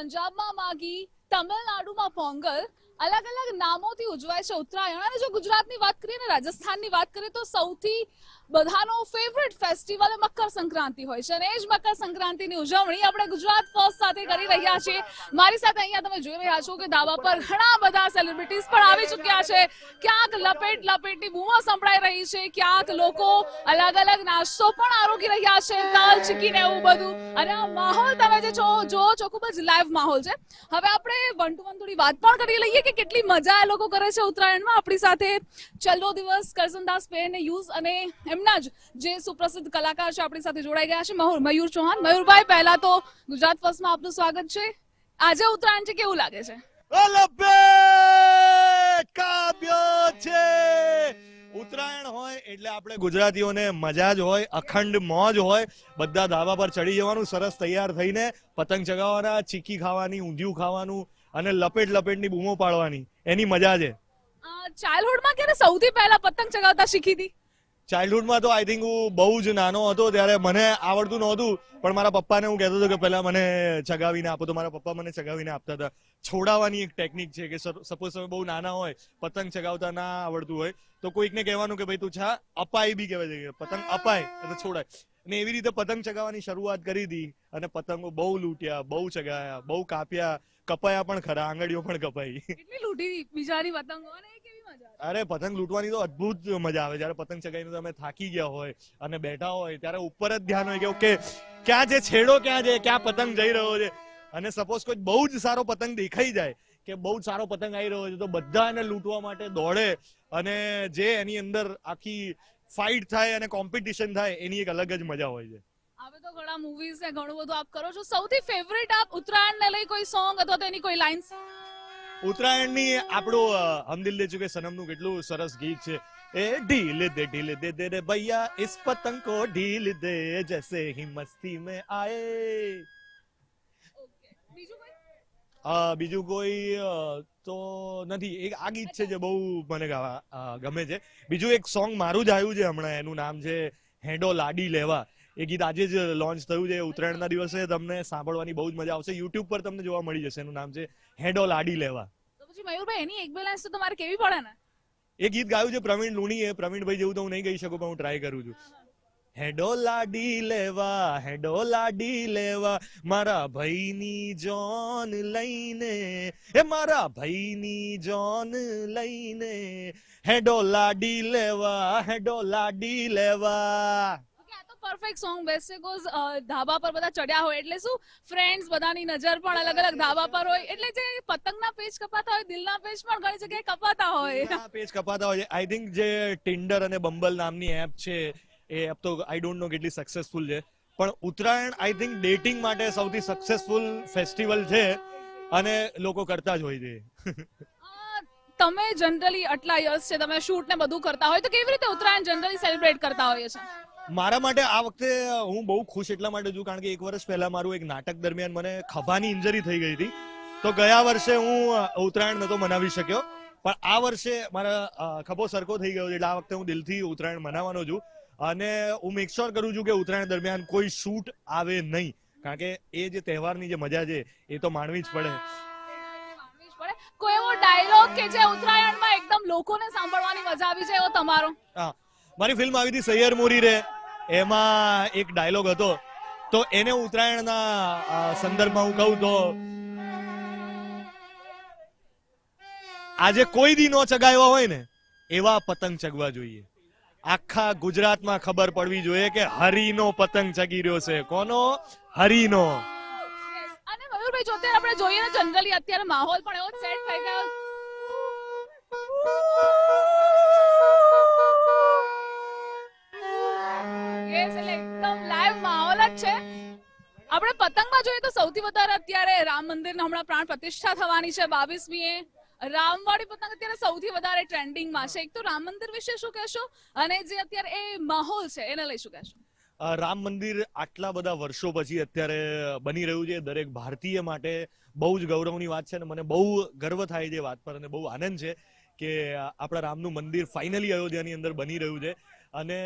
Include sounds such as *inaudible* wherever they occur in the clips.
પંજાબમાં માગી તમિલનાડુમાં પોંગલ. અલગ અલગ નામોથી ઉજવાય છે ઉત્તરાયણ. અને જો ગુજરાતની વાત કરીએ ને રાજસ્થાનની વાત કરીએ તો સૌથી બધાનો ફેવરેટ ફેસ્ટિવલ મકર સંક્રાંતિ હોય છે અને એ જ મકર સંક્રાંતિની ઉજવણી આપણે ગુજરાત ફર્સ્ટ સાથે કરી રહ્યા છીએ. મારી સાથે અહીંયા તમે જોઈ રહ્યા છો કે ધાબા પર ઘણા બધા સેલિબ્રિટીઝ પણ આવી ચૂક્યા છે. ક્યાંક લપેટ લપેટની બૂમો સંભળાઈ રહી છે, ક્યાંક લોકો અલગ અલગ નાસ્તો પણ આરોગી રહ્યા છે તાલ ચીકીને એવું બધું. અને આ માહોલ તમે જે છો જો છો, ખૂબ જ લાઈવ માહોલ છે. હવે આપણે વન ટુ વન થોડી વાત પણ કરી લઈએ કે કેટલી મજા એ લોકો કરે છે ઉત્તરાયણમાં. આપણી સાથે ચલ્લો દિવસ કરસનદાસ પેન યુઝ અને એમના જ જે સુપ્રસિદ્ધ કલાકાર છે આપણી સાથે જોડાઈ ગયા છે. મયુર મયુર ચૌહાણ. મયુરભાઈ પહેલા તો ગુજરાત ફર્સ્ટમાં આપનું સ્વાગત છે. આજે ઉત્તરાયણ છે કેવું લાગે છે? ઉત્તરાયણ હોય એટલે આપણે ગુજરાતીઓને મજા જ હોય અખંડ મોજ હોય. બધા ધાબા પર ચડી જવાનું સરસ તૈયાર થઈને પતંગ ચગાવવાના ચીકી ખાવાની ઊંધિયું ખાવાનું અને લપેટ લપેટની બૂમો પાડવાની. એની મજા છે. ચાઇલ્ડહુડમાં ક્યારે સૌથી પહેલા પતંગ ચગાવતા શીખી હતી ચાઇલ્ડહુડમાં તો આઈ થિંક હું બહુ જ નાનો હતો ત્યારે મને આવડતું નહોતું. પણ મારા પપ્પાને હું કહેતો હતો કે પહેલા મને ચગાવીને આપો. તો મારા પપ્પા મને ચગાવીને આપતા હતા. છોડાવવાની એક ટેકનિક છે કે સપોઝ તમે બહુ નાના હોય, પતંગ ચગાવતા ના આવડતું હોય, તો કોઈકને કહેવાનું કે ભાઈ તું છા અપાય બી કહેવાય છે પતંગ અપાય, એટલે છોડાય. અને એવી રીતે પતંગ ચગાવવાની શરૂઆત કરી હતી અને પતંગો બહુ લૂંટ્યા, બહુ ચગાયા, બહુ કાપ્યા. કપાયા પણ ખરા આંગળીઓ પણ કપાઈ. કેટલી લૂંટી બિચારી પતંગો અને કેવી મજા અરે પતંગ લૂંટવાની તો અદ્ભુત મજા આવે. જ્યારે પતંગ ચગાવીને તમે થાકી ગયા હોય અને બેઠા હોય ત્યારે ઉપર જ ધ્યાન હોય કે ઓકે ક્યાં છે છેડો ક્યાં છે ક્યાં પતંગ જઈ રહ્યો છે? અને સપોઝ કોઈ બહુ જ સારો પતંગ દેખાઈ જાય કે બહુ જ સારો પતંગ આવી રહ્યો છે તો બધા એને લૂંટવા માટે દોડે અને જે એની અંદર આખી ફાઇટ થાય અને કોમ્પિટિશન થાય એની એક અલગ જ મજા હોય છે. હવે તો ઘણા મૂવીઝ ને ઘણું બધું આપ કરો છો. સૌથી ફેવરેટ આપ ઉત્તરાયણ ને લઈ કોઈ સોંગ અથવા તેની કોઈ લાઇન્સ ઉત્તરાયણની આપણું હમ દિલ દે ચુકે સનમનું કેટલું સરસ ગીત છે. એ ઢીલ દે ઢીલ દે દે રે ભૈયા ઇસ પતંગ કો ઢીલ દે જૈસે હી મસ્તી મે આયે. બીજું કોઈ? તો નથી. એક આ ગીત છે જે બહુ મને ગમે છે. બીજું એક સોંગ મારું જ આવ્યું છે હમણાં. એનું નામ છે હેડો લાડી લેવા. એ ગીત આજે જ લોન્ચ થયું છે. ઉત્તરાયણના દિવસે તમને સાંભળવાની બહુ જ મજા આવશે. યુટ્યુબ પર તમને જોવા મળી જશે. એનું નામ છે હેડો લાડી લેવા તો પછી મયુરભાઈ એની એક બેલેન્સ તો તમારે કેવી પડે ને? એ ગીત ગાયું છે પ્રવીણ લુણીએ. પ્રવીણભાઈ જેવું તો હું નહીં ગઈ શકું પણ હું ટ્રાય કરું છું. હેડો લાડી લેવા હેડો લાડી લેવા મારા ભાઈની જોન લઈને એ મારા ભાઈની જોન લઈને. હેડો લાડી લેવા હેડો લાડી લેવા પરફેક્ટ સોંગ બેસ્ટ છે કોઝ ધાબા પર બધા ચડ્યા હોય. એટલે શું? ફ્રેન્ડ્સ બધાની નજર પણ અલગ અલગ ધાબા પર હોય. એટલે જે પતંગના પેજ કપાતા હોય દિલના પેજ પણ ઘણી જગ્યાએ કપાતા હોય. પેજ કપાતા હોય. આઈ થિંક જે ટિન્ડર અને બમ્બલ નામની એપ છે એ એપ તો આઈ ડોન્ટ નો કેટલી સક્સેસફુલ છે. પણ ઉત્તરાયણ આઈ થિંક ડેટિંગ માટે સૌથી સક્સેસફુલ ફેસ્ટિવલ છે અને લોકો કરતા જ હોય છે. તમે જનરલી આટલા યર્સ છે તમે શૂટ ને બધું કરતા હોય તો કેવી રીતે ઉત્તરાયણ જનરલી સેલિબ્રેટ કરતા હોય છે? મારા માટે આ વખતે હું બહુ ખુશ એટલા માટે છું કારણ કે એક વર્ષ પહેલા મારું એક નાટક દરમિયાન મને ખભાની ઇન્જરી થઈ ગઈ હતી. તો ગયા વર્ષે હું ઉત્તરાયણ નતો મનાવી શક્યો. પણ આ વર્ષે મારા ખભો સરખો થઈ ગયો છે એટલે આ વખતે હું દિલથી ઉત્તરાયણ મનાવવાનો છું. અને હું મેકશ્યોર કરું છું કે ઉત્તરાયણ દરમિયાન કોઈ શૂટ આવે નહીં. કારણ કે એ જે તહેવારની જે મજા છે એ તો માણવી જ પડે. કોઈ એવો ડાયલોગ કે જે ઉત્તરાયણમાં એકદમ લોકોને સાંભળવાની મજા આવી છે એવો તમારો? હા. મારી ફિલ્મ આવી હતી સૈયર મોરી રે. એમાં એક ડાયલોગ હતો. તો એને ઉત્તરાયણના સંદર્ભમાં હું કહું તો, આજે કોઈ દી નો ચગાવ્યા હોય ને, એવા પતંગ ચગવા જોઈએ. આખા ગુજરાતમાં ખબર પડવી જોઈએ કે હરીનો પતંગ ચગી રહ્યો છે. કોનો? હરીનો. અને મયુરભાઈ જોતે આપણે જોઈએ ને જનરલી અત્યારે માહોલ પણ એવો સેટ થઈ ગયો. આપણે પતંગમાં જોઈએ તો સૌથી વધારે અત્યારે રામ મંદિર હમણાં પ્રાણ પ્રતિષ્ઠા થવાની છે બાવીસમીએ. રામવાળી પતંગ અત્યારે સૌથી વધારે ટ્રેન્ડિંગમાં છે. એક તો રામ મંદિર વિશે શું કહેશો? અને જે અત્યારે એ માહોલ છે, એને લઈ શું કહેશો? રામ મંદિર આટલા બધા વર્ષો પછી અત્યારે બની રહ્યું છે. દરેક ભારતીય માટે બહુ જ ગૌરવની વાત છે અને મને બહુ ગર્વ થાય છે વાત પર અને બહુ આનંદ છે કે આપણા રામનું મંદિર ફાઇનલી અયોધ્યાની અંદર બની રહ્યું છે. અને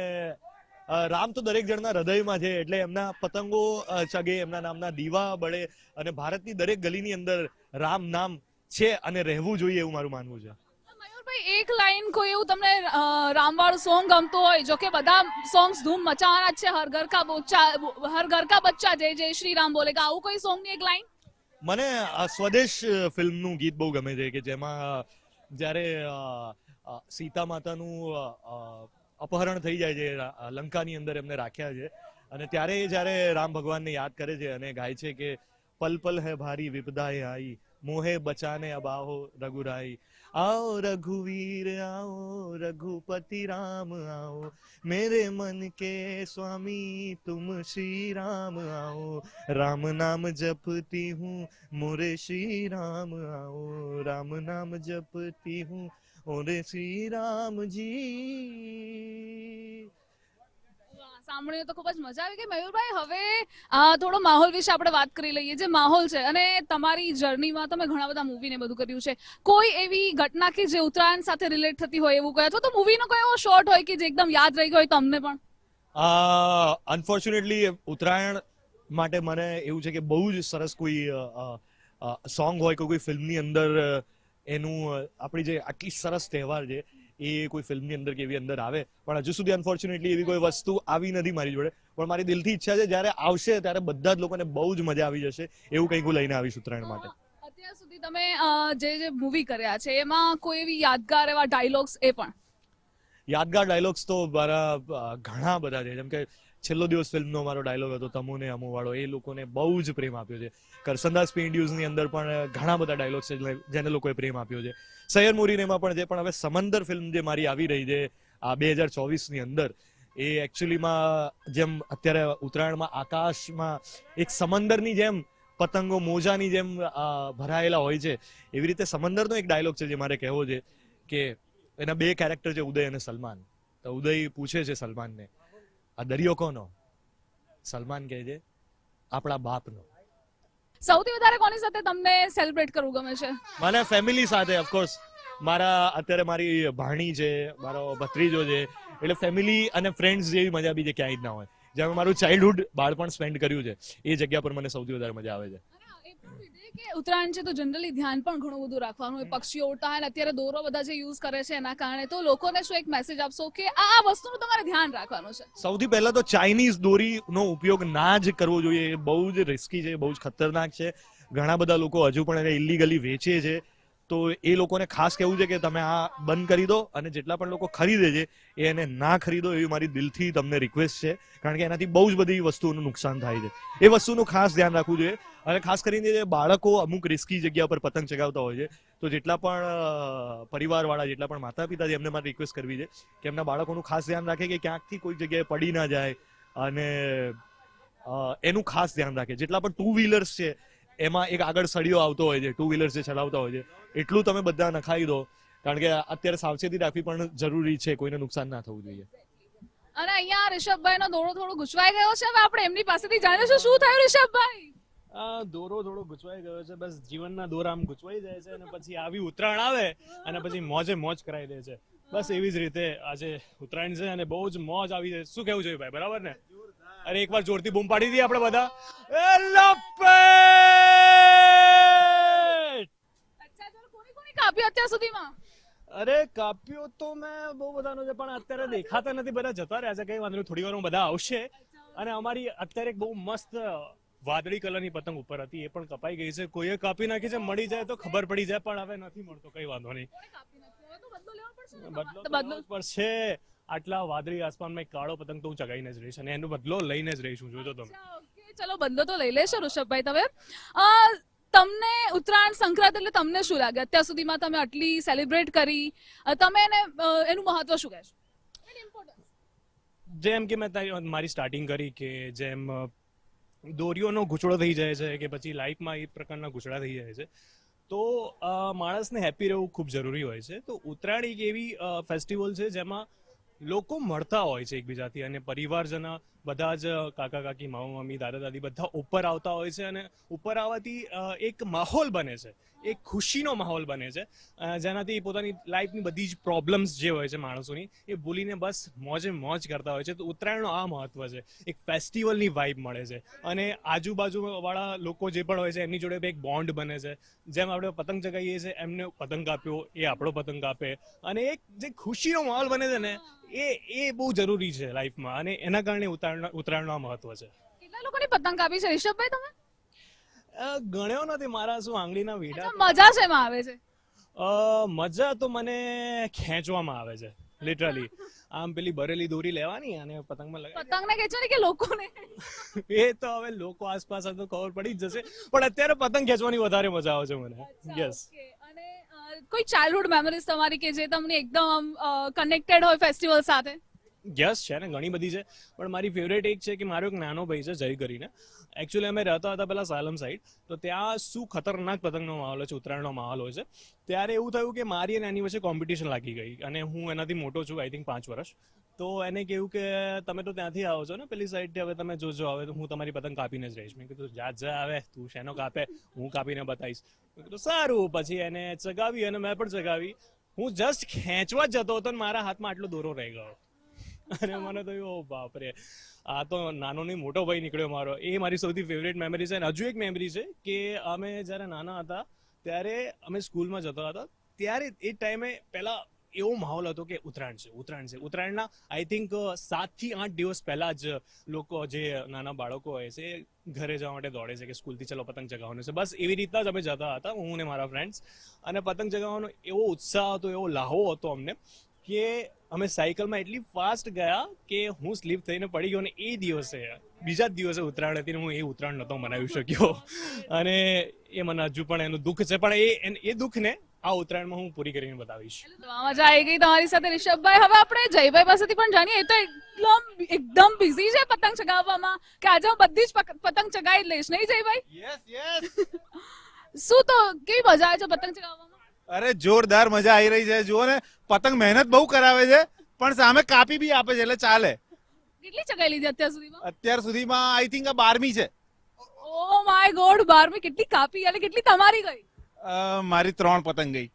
રામ તો દરેક જણના હૃદયમાં છે એટલે એમના પતંગો ચગે એમના નામના દીવા બળે અને ભારતની દરેક ગલીની અંદર રામ નામ છે અને રહેવું જોઈએ એવું મારું માનવું છે. મયુરભાઈ એક લાઈન કોઈ એવું તમને રામવાળું સોંગ ગમતું હોય જો કે બધા સોંગ્સ ધૂમ મચાવાના જ છે હર ઘર કા બોચા હર ઘર કા બચ્ચા જય જય શ્રી રામ બોલે આવું કોઈ સોંગની એક લાઈન? મને સ્વદેશ ફિલ્મનું ગીત બહુ ગમે છે કે જેમાં જ્યારે સીતા માતાનું અપહરણ થઈ જાય છે લંકાની અંદર એમને રાખ્યા છે. અને ત્યારે એ જ્યારે રામ ભગવાનને યાદ કરે છે અને ગાય છે કે, પલ પલ હે ભારી વિપદાએ આઈ, મોહે બચાને અબાહો રઘુરાઈ. આવો રઘુવીર, આવો રઘુપતિ રામ, આવો મેરે મન કે સ્વામી, તુમ શ્રી રામ, આવો રામ નામ જપતી હું, મોરે શ્રી રામ, આવો રામ નામ જપતી હું ઓરે શ્રી રામજી સાંભળ્યું તો ખૂબ જ મજા આવી ગઈ. મયુરભાઈ હવે થોડો માહોલ વિશે આપણે વાત કરી લઈએ. જે માહોલ છે અને તમારી જર્નીમાં તમે ઘણા બધા મૂવી ને બધું કર્યું છે. કોઈ એવી ઘટના કે જે ઉત્તરાયણ સાથે રિલેટ થતી હોય એવું કહે અથવા તો મૂવીનો કોઈ એવો શોર્ટ હોય કે જે એકદમ યાદ રહી ગયો હોય તમને પણ? અનફોર્ચ્યુનેટલી ઉત્તરાયણ માટે મને એવું છે કે બહુ જ સરસ કોઈ સોંગ હોય કે કોઈ ફિલ્મની અંદર એનું આપણી જે આટલી સરસ તહેવાર છે એ કોઈ ફિલ્મની અંદર કે એવી અંદર આવે. પણ હજુ સુધી અનફોર્ચ્યુનેટલી એવી કોઈ વસ્તુ આવી નથી મારી જોડે. પણ મારી દિલથી ઈચ્છા છે જ્યારે આવશે ત્યારે બધા જ લોકોને બહુ જ મજા આવી જશે એવું કંઈક હું લઈને આવીશ ઉત્તરાયણ માટે. અત્યાર સુધી તમે જે જે મૂવી કર્યા છે એમાં કોઈ એવી યાદગાર એવા ડાયલોગ્સ એ પણ? યાદગાર ડાયલોગ્સ તો મારા ઘણા બધા છે. જેમ કે છેલ્લો દિવસ ફિલ્મનો મારો ડાયલોગ હતો, તમુને અમુ વાળો. એ લોકોને બહુ જ પ્રેમ આપ્યો છે. કરસનદાસની અંદર પણ ઘણા બધા ડાયલોગ છે જેને લોકોએ પ્રેમ આપ્યો છે. સૈયર મોરીનેમાં પણ છે પણ હવે સમંદર ફિલ્મ જે મારી આવી રહી છે, આ બે હજાર ચોવીસની અંદર, એ એકચ્યુઅલીમાં જેમ અત્યારે ઉત્તરાયણમાં આકાશમાં એક સમંદરની જેમ પતંગો મોજાની જેમ ભરાયેલા હોય છે. એવી રીતે સમંદરનો એક ડાયલોગ છે જે મારે કહેવો છે કે એના બે કેરેક્ટર છે, ઉદય અને સલમાન. તો ઉદય પૂછે છે સલમાનને આ દરિયો કોનો? સલમાન કહે છે આપણા બાપનો. સૌથી વધારે કોની સાથે તમને સેલિબ્રેટ કરવું ગમે છે? મને ફેમિલી સાથે ઓફકોર્સ મારા અત્યારે મારી ભાણી છે મારો ભત્રીજો છે એટલે ફેમિલી અને ફ્રેન્ડ્સ જેવી મજા બીજે ક્યાંય જ ના હોય. જ્યાં મારું ચાઇલ્ડહુડ બાળપણ સ્પેન્ડ કર્યું છે એ જગ્યા પર મને સૌથી વધારે મજા આવે છે. ઉત્તરાયણ છે તો જનરલી ધ્યાન પણ ઘણું બધું રાખવાનું હોય. પક્ષીઓ ઉડતા હોય અત્યારે દોરો બધા જે યુઝ કરે છે એના કારણે તો લોકોને શું એક મેસેજ આપશો કે આ આ વસ્તુનું તમારે ધ્યાન રાખવાનું છે? સૌથી પહેલા તો ચાઇનીઝ દોરીનો ઉપયોગ ના જ કરવો જોઈએ. એ બહુ જ રિસ્કી છે, બહુ જ ખતરનાક છે. ઘણા બધા લોકો હજુ પણ એને ઇલીગલી વેચે છે. તો એ લોકોને ખાસ કહેવું છે કે તમે આ બંધ કરી દો અને જેટલા પણ લોકો ખરીદે છે, એ એને ના ખરીદો એવી મારી દિલથી તમને રિક્વેસ્ટ છે. કારણ કે એનાથી બહુ જ બધી વસ્તુઓનું નુકસાન થાય છે. એ વસ્તુનું ખાસ ધ્યાન રાખવું જોઈએ. અને ખાસ કરીને જે બાળકો અમુક રિસ્કી જગ્યા પર પતંગ ચગાવતા હોય છે, તો જેટલા પણ પરિવારવાળા, જેટલા પણ માતા પિતા છે, એમને મારે રિક્વેસ્ટ કરવી છે કે એમના બાળકોનું ખાસ ધ્યાન રાખે કે ક્યાંકથી કોઈ જગ્યાએ પડી ના જાય અને એનું ખાસ ધ્યાન રાખે. જેટલા પણ ટુ વ્હીલર્સ છે એમાં એક આગળ સળિયો આવતો હોય છે ટુ વ્હીલર્સ જે ચલાવતા હોય છે. એટલું તમે બધા નખાઈ દો કારણ કે અત્યારે સાવચેતી રાખવી પણ જરૂરી છે કોઈને નુકસાન ના થવું જોઈએ. અને અહીંયા રિષભભાઈ નો દોરો થોડો ગુચવાઈ ગયો છે હવે આપણે એમની પાસેથી જાણીશું શું થયું રિષભભાઈ? આ દોરો થોડો ગુચવાઈ ગયો છે બસ જીવનના દોરા આમ ગુચવાઈ જાય છે અને પછી આવી ઉત્તરાયણ આવે અને પછી મોજે મોજ કરાવી દે છે. બસ એવી જ રીતે આજે ઉત્તરાયણ છે અને બહુ જ મોજ આવી જાય શું કેવું જોઈએ ભાઈ બરાબર ને? અરે એકવાર જોરથી બૂમ પાડી દઈએ આપણે બધા. એ લપેટ! અચ્છા ચાલો કોની કોની કાપી અત્યાર સુધીમાં? અરે કાપ્યો તો મેં બહુ બધાનો છે પણ અત્યારે દેખાતા નથી બધા જતા રહ્યા છે કઈ વાંધો નહીં થોડી વારમાં બધા આવશે. અને અમારી અત્યારે એક બહુ મસ્ત વાદળી કલરની પતંગ ઉપર હતી એ પણ કપાઈ ગઈ છે. કોઈએ કાપી નાખી છે મળી જાય તો ખબર પડી જાય પણ હવે નથી મળતો કઈ વાંધો નહીં. બદલો પડશે. આટલા વાદળી આસમાનમાં એક કાળો પતંગ તો હું ચગાવીને જ રહીશ અને એનો બદલો લઈને જ રહીશું જોજો તમે. ચલો બદલો તો લઈ લેશો ઋષભભાઈ તમે. તમને ઉત્તરાયણ સંક્રાંત એટલે તમને શું લાગે? અત્યાર સુધીમાં તમે આટલી સેલિબ્રેટ કરી તમે એને એનું મહત્વ શું કહેશો? જેમ કે મેં મારી સ્ટાર્ટિંગ કરી કે જેમ દોરીઓનો ગૂંચળો થઈ જાય છે કે પછી લાઈફમાં એ પ્રકારના ગૂંચળા થઈ જાય છે તો માણસને હેપી રહેવું ખૂબ જરૂરી હોય છે. તો ઉત્તરાયણ એક એવી ફેસ્ટિવલ છે જેમાં લોકો મળતા હોય છે એકબીજાથી અને પરિવારજના બધા જ કાકા કાકી, મામા મામી, દાદા દાદી બધા ઉપર આવતા હોય છે અને ઉપર આવવાથી એક માહોલ બને છે. એક ખુશીનો માહોલ બને છે. જેનાથી પોતાની લાઈફની બધી જ પ્રોબ્લેમ્સ જે હોય છે માણસોની, એ ભૂલીને બસ મોજે મોજ કરતા હોય છે. તો ઉત્તરાયણનો આ મહત્વ છે. એક ફેસ્ટિવલની વાઇબ મળે છે. અને આજુબાજુવાળા લોકો જે પણ હોય છે, એમની જોડે એક બોન્ડ બને છે. જેમ આપણે પતંગ ચગાવીએ છીએ, એમને પતંગ કાપ્યો એ આપણો પતંગ કાપે અને એક જે ખુશીનો માહોલ બને છે ને, એ એ બહુ જરૂરી છે લાઈફમાં અને એના કારણે ઉત્તરાયણ ઉત્તરાયણનું આ મહત્વ છે. કેટલા લોકોની પતંગ કાપી છે? રિષભભાઈ તમે? ગણ્યો નથી. મારા શું આંગળીના વીડા મજા છે એમાં આવે છે. મજા તો મને ખેંચવામાં આવે છે લિટરલી આમ પેલી ભરેલી દોરી લેવાની અને પતંગમાં લગાવી પતંગને ખેંચો ને કે લોકોને? *laughs* એ તો હવે લોકો આસપાસ તો ખબર પડી જ જશે. પણ અત્યારે પતંગ ખેંચવાની વધારે મજા આવે છે મને. યસ અને કોઈ ચાઇલ્ડહુડ મેમરીઝ તમારી કે જે તમને એકદમ કનેક્ટેડ હોય ફેસ્ટિવલ સાથે? યસ છે ને, ઘણી બધી છે. પણ મારી ફેવરેટ એક છે કે મારો એક નાનો ભાઈ છે, જય કરીને. એકચ્યુઅલી અમે રહેતા હતા પેલા સાલમ સાઈડ તો ત્યાં શું ખતરનાક પતંગનો માહોલ છે, ઉત્તરાયણનો માહોલ હોય છે. ત્યારે એવું થયું કે મારી અને એની વચ્ચે કોમ્પિટિશન લાગી ગઈ અને હું એનાથી મોટો છું આઈ થિંક પાંચ વર્ષ. તો એને કેવું કે તમે તો ત્યાંથી આવો છો ને પેલી સાઈડથી હવે તમે જોજો, હવે તો હું તમારી પતંગ કાપીને જ રહીશ. મેં કીધું, જા જા આવે, તું શેનો કાપે, હું કાપીને બતાવીશ. કીધું, સારું. પછી એને ચગાવી અને મેં પણ ચગાવી. હું જસ્ટ ખેંચવા જતો હતો ને મારા હાથમાં આટલો દોરો રહી ગયો. *laughs* અને મને તો ઓ બાપરે. આ તો નાનો નહીં મોટો ભાઈ નીકળ્યો મારો. એ મારી સૌથી ફેવરેટ મેમરી છે અને હજુ એક મેમરી છે કે અમે જ્યારે નાના હતા, ત્યારે અમે સ્કૂલમાં જતા હતા. ત્યારે એ ટાઈમે પહેલા એવો માહોલ હતો કે ઉત્તરાયણ છે ઉત્તરાયણ છે. ઉત્તરાયણના આઈ થિંક સાતથી આઠ દિવસ પહેલા જ લોકો, જે નાના બાળકો હોય છે, ઘરે જવા માટે દોડે છે કે સ્કૂલથી ચલો પતંગ ચગાવવાનું છે. બસ એવી રીતના જ અમે જતા હતા, હું ને મારા ફ્રેન્ડ્સ અને પતંગ ચગાવવાનો એવો ઉત્સાહ હતો, એવો લાહો હતો અમને. કે અમે સાયકલમાં એટલી ફાસ્ટ ગયા કે હું સ્લીપ થઈને પડી ગયો અને એ દિવસે બીજા જ દિવસે ઉત્તરાયણ હતી હું એ ઉત્તરાયણ નહોતો મનાવી શક્યો. અને એ મને હજુ પણ એનું દુઃખ છે પણ એ એ દુઃખને આ ઉત્તરાયણમાં હું પૂરી કરીને બતાવીશ. મજા આવી ગઈ તમારી સાથે રિષભભાઈ. હવે આપણે જયભાઈ પાસેથી પણ જાણીએ. એ તો એકદમ એકદમ બિઝી છે પતંગ ચગાવવામાં કે આજે હું બધી જ પતંગ ચગાવી લઈશ. નહીં જયભાઈ? યસ યસ શું તો કેવી મજા આવે છે પતંગ ચગાવવામાં? અરે જોરદાર મજા આવી રહી છે. જુઓ ને પતંગ મહેનત બહુ કરાવે છે પણ સામે કાપી બી આપે છે એટલે ચાલે. કેટલી ચગાવી લીધી અત્યાર સુધીમાં? અત્યાર સુધીમાં આઈ થિંક આ બારમી છે. ઓ માય ગોડ બારમી કેટલી કાપી અને કેટલી તમારી ગઈ? મારી ત્રણ પતંગ ગઈ.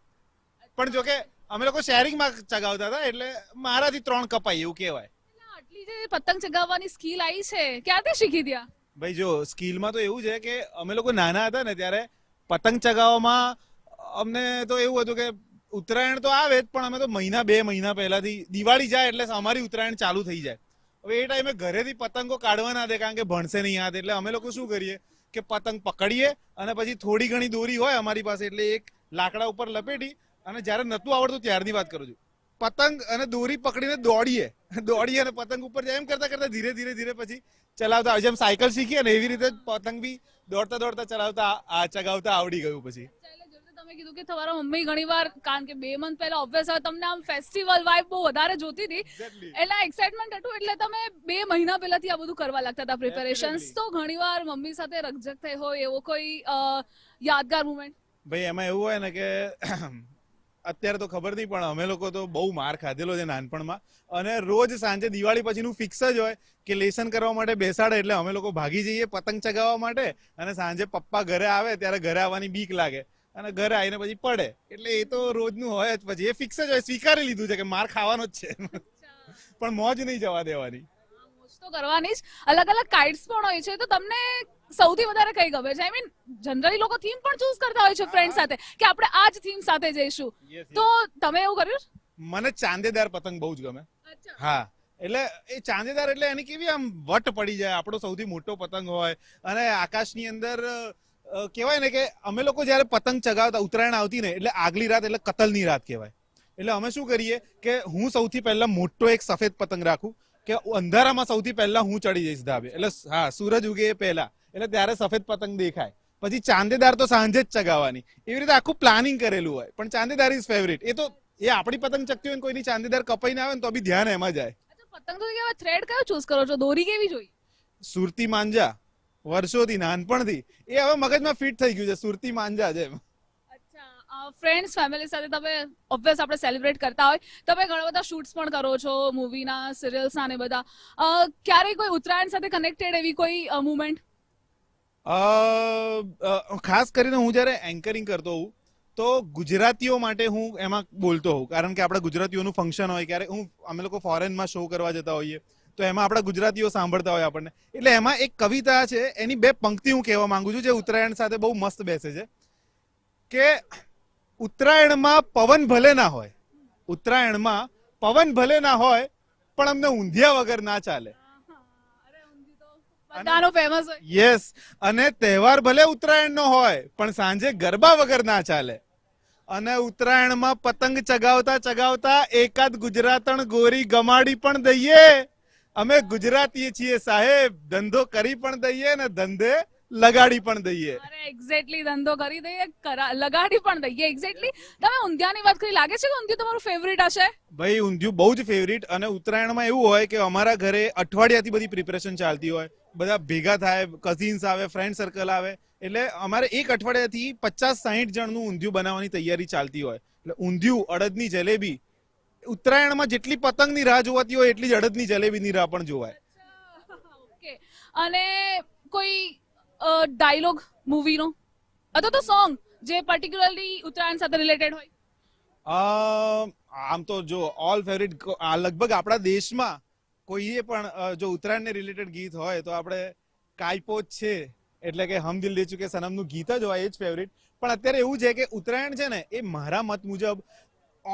પણ જોકે અમે લોકો શેરિંગમાં ચગાવતા હતા એટલે મારાથી ત્રણ કપાઈ એવું કહેવાય. આટલી જે પતંગ ચગાવવાની સ્કિલ આવી છે ક્યાંથી શીખી ત્યાં? ભાઈ જો સ્કિલમાં તો એવું છે કે અમે લોકો નાના હતા ને ત્યારે પતંગ ચગાવવામાં અમને તો એવું હતું કે ઉત્તરાયણ તો આવે જ, પણ અમે તો મહિના, બે મહિના પહેલાથી દિવાળી જાય એટલે અમારી ઉત્તરાયણ ચાલુ થઈ જાય. હવે એ ટાઈમે ઘરેથી પતંગો કાઢવા ના દે, કારણ કે ભણશે નહીં યાદ એટલે અમે લોકો શું કરીએ કે પતંગ પકડીએ અને પછી થોડી ઘણી દોરી હોય અમારી પાસે, એટલે એક લાકડા ઉપર લપેટી અને જ્યારે નહોતું આવડતું ત્યારની વાત કરું છું. પતંગ અને દોરી પકડીને દોડીએ. દોડીએ અને પતંગ ઉપર જાય એમ કરતા કરતા ધીરે ધીરે ધીરે પછી ચલાવતા. જેમ સાયકલ શીખીએ ને એવી રીતે પતંગ બી દોડતા દોડતા ચલાવતા, આ ચગાવતા આવડી ગયું પછી. તમે કીધું કે તમારા મમ્મી ઘણીવાર કારણ કે બે મંથ પહેલા ઓબ્વિયસ હવે તમને આમ ફેસ્ટિવલ વાઇબ બહુ વધારે જોતી હતી. એટલે એક્સાઇટમેન્ટ હતું એટલે તમે બે મહિના પહેલાથી આ બધું કરવા લાગતા હતા પ્રિપેરેશન્સ તો ઘણીવાર મમ્મી સાથે રકઝક થઈ હોય એવો કોઈ યાદગાર મુમેન્ટ ભાઈ એમાં એવું હોય ને કે *clears throat* અત્યારે તો ખબર નહીં પણ અમે લોકો તો બહુ માર ખાધેલો છે નાનપણમાં. અને રોજ સાંજે દિવાળી પછીનું ફિક્સ જ હોય કે લેસન કરવા માટે બેસાડે એટલે અમે લોકો ભાગી જઈએ પતંગ ચગાવવા માટે. અને સાંજે પપ્પા ઘરે આવે ત્યારે ઘરે આવવાની બીક લાગે. અને ઘરે આવીને પછી પડે. એટલે એ તો રોજનું હોય જ. પછી એ ફિક્સ જ હોય. સ્વીકારી લીધું છે કે માર ખાવાનો જ છે. પણ મોજ નહીં જવા દેવાની. તો કરવાની જ. અલગ અલગ કાઇટ્સ પણ હોય છે. તો તમને સૌથી વધારે કઈ ગમે છે? આઈ મીન જનરલી લોકો થીમ પણ ચૂઝ કરતા હોય છે ફ્રેન્ડ સાથે કે આપણે આ જ થીમ સાથે જઈશું. તો તમે એવું કર્યું? મને ચાંદેદાર પતંગ બહુ જ ગમે. હા. એટલે એ ચાંદેદાર એટલે એની કેવી આમ વટ પડી જાય. આપણો સૌથી મોટો પતંગ હોય. અને આકાશની અંદર કહેવાય ને કે અમે લોકો જ્યારે પતંગ ચગાવતા ઉત્તરાયણ આવતી ને એટલે આગલી રાત એટલે કતલની રાત કહેવાય. એટલે અમે શું કરીએ કે હું સૌથી પહેલા મોટો એક સફેદ પતંગ રાખું કે અંધારામાં સૌથી પહેલા હું ચડી જઈશ ધાબે. એટલે હા સૂરજ ઉગે એ પહેલા. એટલે ત્યારે સફેદ પતંગ દેખાય. પછી ચાંદેદાર તો સાંજે જ ચગાવવાની. એવી રીતે આખું પ્લાનિંગ કરેલું હોય. પણ ચાંદેદાર ઇઝ ફેવરેટ એ તો એ આપણી પતંગ ચકતી હોય ને કોઈની ચાંદેદાર કપાઈ ના આવે ને તો બી ધ્યાન એમાં જાય. પતંગ તો કેવા થ્રેડ કયો ચૂઝ કરો છો? દોરી કેવી જોઈએ? સુરતી માંજા. વર્ષોથી નાનપણથી. એ હવે મગજમાં ફિટ થઈ ગયું છે સુરતી માંજા અચ્છા ફ્રેન્ડ્સ ફેમિલી સાથે તમે ઓબ્વિયસ આપણે સેલિબ્રેટ કરતા હોય. તમે ઘણા બધા શૂટ્સ પણ કરો છો મૂવીના સિરિયલ્સના ને બધા. ક્યારેય કોઈ ઉત્તરાયણ સાથે કનેક્ટેડ એવી કોઈ મુમેન્ટ ખાસ કરીને હું જ્યારે એન્કરિંગ કરતો હોઉં તો ગુજરાતીઓ માટે હું એમાં બોલતો હોઉં. કારણ કે આપણા ગુજરાતીઓનું ફંક્શન હોય ક્યારે હું અમે લોકો ફોરેનમાં શો કરવા જતા હોઈએ. તો એમાં આપણા ગુજરાતીઓ સાંભળતા હોય આપણને. એટલે એમાં એક કવિતા છે એની બે પંક્તિ હું કહેવા માંગુ છું જે ઉત્તરાયણ સાથે બહુ મસ્ત બેસે છે. કે ઉત્તરાયણમાં પવન ભલે ના હોય ઉત્તરાયણમાં પવન ભલે ના હોય પણ અમને ઊંધિયા વગર ના ચાલે. યસ અને તહેવાર ભલે ઉત્તરાયણનો હોય પણ સાંજે ગરબા વગર ના ચાલે. અને ઉત્તરાયણમાં પતંગ ચગાવતા ચગાવતા એકાદ ગુજરાતણ ગોરી ગમાડી પણ દઈએ. અમે ગુજરાતી છીએ સાહેબ. ધંધો કરી પણ દઈએ ને ધંધે લગાડી પણ દઈએ. અરે એક્ઝેક્ટલી ધંધો કરી દઈએ લગાડી પણ દઈએ એક્ઝેક્ટલી તમે ઊંધિયાની વાત કરી લાગે છે કે ઊંધિયું તમારું ફેવરિટ હશે? ભાઈ ઊંધિયું બહુ જ ફેવરિટ અને ઉત્તરાયણમાં એવું હોય કે અમારા ઘરે અઠવાડિયાથી બધી પ્રિપરેશન ચાલતી હોય. બધા ભેગા થાય કઝિન્સ આવે ફ્રેન્ડ સર્કલ આવે. એટલે અમારે એક અઠવાડિયાથી પચાસ સાહીઠ જણનું ઊંધિયું બનાવવાની તૈયારી ચાલતી હોય. એટલે ઊંધિયું અડદની જલેબી ઉત્તરાયણમાં જેટલી પતંગની રાહ જોવાતી હોય એટલી જ અડદની જલેબીની રાહ પણ જોવાય. ઓકે. અને કોઈ ડાયલોગ મૂવીનો અથવા તો સોંગ જે પર્ટિક્યુલરલી ઉત્તરાયણ સાથે રિલેટેડ હોય? આમ તો જો ઓલ ફેવરિટ લગભગ આપણા દેશમાં કોઈએ પણ જો ઉત્તરાયણને રિલેટેડ ગીત હોય તો આપણે કાયપો જ છે. એટલે કે હમ દિલ દે ચુકે સનમનું ગીત જ હોય એ જ ફેવરિટ પણ અત્યારે એવું છે કે ઉત્તરાયણ છે ને એ મારા મત મુજબ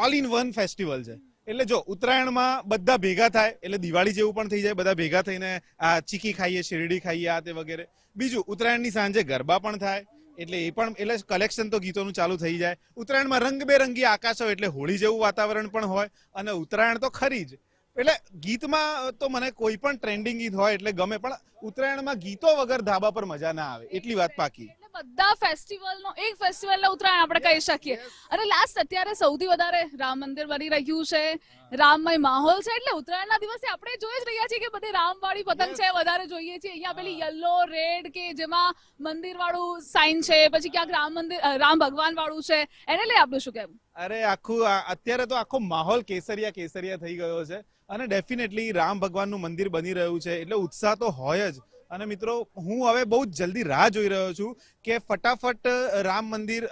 ઓલ ઇન વન ફેસ્ટિવલ છે. એટલે જો ઉત્તરાયણમાં બધા ભેગા થાય, એટલે દિવાળી જેવું પણ થઈ જાય, બધા ભેગા થઈને આ ચીકી ખાઈએ, શેરડી ખાઈએ, આ તે વગેરે. બીજું, ઉત્તરાયણની સાંજે ગરબા પણ થાય, એટલે એ પણ, એટલે કલેક્શન તો ગીતોનું ચાલુ થઈ જાય. ઉત્તરાયણમાં રંગબેરંગી આકાશ હોય એટલે હોળી જેવું વાતાવરણ પણ હોય, અને ઉત્તરાયણ તો ખરી જ. એટલે ગીતમાં તો મને કોઈ પણ ટ્રેન્ડિંગ ગીત હોય, એટલે ગમે, પણ ઉત્તરાયણમાં ગીતો વગર ધાબા પર મજા ના આવે. એટલી વાત પાકી. બધા ફેસ્ટિવલનો એક ફેસ્ટિવલને ઉત્તરાયણ આપણે કહી શકીએ. અને લાસ્ટ અત્યારે સૌથી વધારે રામ મંદિર બની રહ્યું છે. રામમય માહોલ છે એટલે ઉત્તરાયણના દિવસે આપણે જોઈ જ રહ્યા છીએ કે બધી રામવાળી પતંગ છે વધારે જોઈએ છીએ. અહીંયા પેલી યલો રેડ કે જેમાં મંદિર વાળું સાઇન છે પછી ક્યાંક રામ મંદિર રામ ભગવાન વાળું છે. એને લઈ આપણું શું કહેવું? અરે આખું અત્યારે તો આખો માહોલ કેસરિયા કેસરિયા થઈ ગયો છે. અને ડેફિનેટલી રામ ભગવાનનું મંદિર બની રહ્યું છે એટલે ઉત્સાહ તો હોય જ. અને મિત્રો, હું હવે બહુ જ જલ્દી રાહ જોઈ રહ્યો છું કે ફટાફટ રામ મંદિર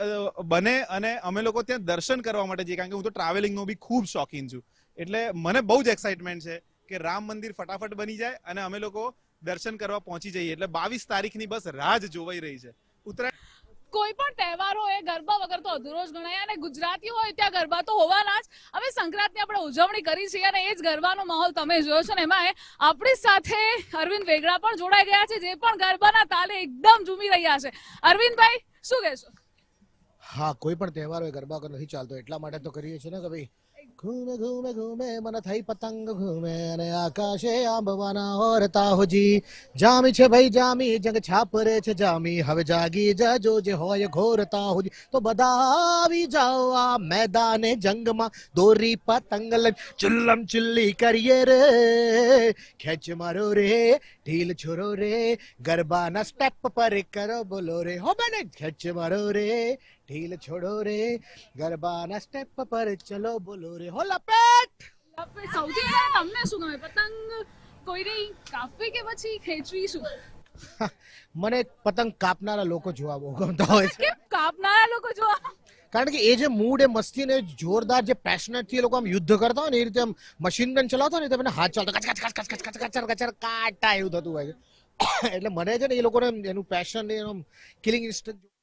બને અને અમે લોકો ત્યાં દર્શન કરવા માટે જઈએ. કારણ કે હું તો ટ્રાવેલિંગનો બી ખૂબ શોખીન છું. એટલે મને બહુ જ એક્સાઇટમેન્ટ છે કે રામ મંદિર ફટાફટ બની જાય અને અમે લોકો દર્શન કરવા પહોંચી જઈએ. એટલે બાવીસ તારીખની બસ રાહ જોવાઈ રહી છે. ઉત્તરાયણ કોઈ પણ તહેવાર હોય, ગરબા વગર તો અધૂરો જ ગણાય. અને ગુજરાતી હોય ત્યાં ગરબા તો હોવાના જ. હવે સંક્રાંતની આપણે ઉજવણી કરી છે અને એ જ ગરબાનો માહોલ તમે જોયો છો ને એમાં આપણી સાથે અરવિંદ વેગડા પણ જોડાઈ ગયા છે, જે પણ ગરબાના તાલે એકદમ ઝૂમી રહ્યા છે. અરવિંદભાઈ, શું કહેશો? હા, કોઈ પણ તહેવાર હોય, ગરબા નથી ચાલતો. એટલા માટે તો કરીએ છીએ ને કે ભાઈ ઘૂમે ઘૂમે ઘૂમે મને થઈ પતંગ ઘૂમે અને આકાશે આંબવાના ઓરતા હોજી જામી છે ભાઈ જામી જગ છાપરે છે જામી હવે જાગી જજો જે હોય ઘોરતા હોજી તો બધા આવી જાઓ આ મેદાને જંગમાં દોરી પતંગ લઈ ચુલ્લમ ચુલ્લી કરીએ રે ખેંચ મારો રે ઢીલ છોરો રે ગરબાના સ્ટેપ પર કરો બોલો રે હો બને ખેંચ મારો રે ઢીલ છોડો રે ગરબાના સ્ટેપ પર ચલો બોલો રે. હો લપેટ! સૌથી વધારે તમને શું ગમે? પતંગ કોઈની કાપવી કે પછી ખેંચવી શું *laughs* મને પતંગ કાપનારા લોકો જોવા બહુ ગમતા હોય છે. કેમ? કાપનારા લોકો જોવા? કારણ કે એ જે મૂડ એ મસ્તી ને જોરદાર જે પેશનેટથી લોકો આમ યુદ્ધ કરતા હોય ને એ રીતે આમ મશીન ગન ચલાવતા હોય ને તો મને હાથ ચાલતો કચ કચ કચ કચ કચ કચ કચ કાટા એવું થતું હોય છે. *coughs* એટલે મને છે ને એ લોકોને એનું પેશન એનું કિલિંગ ઇન્સ્ટન્ટ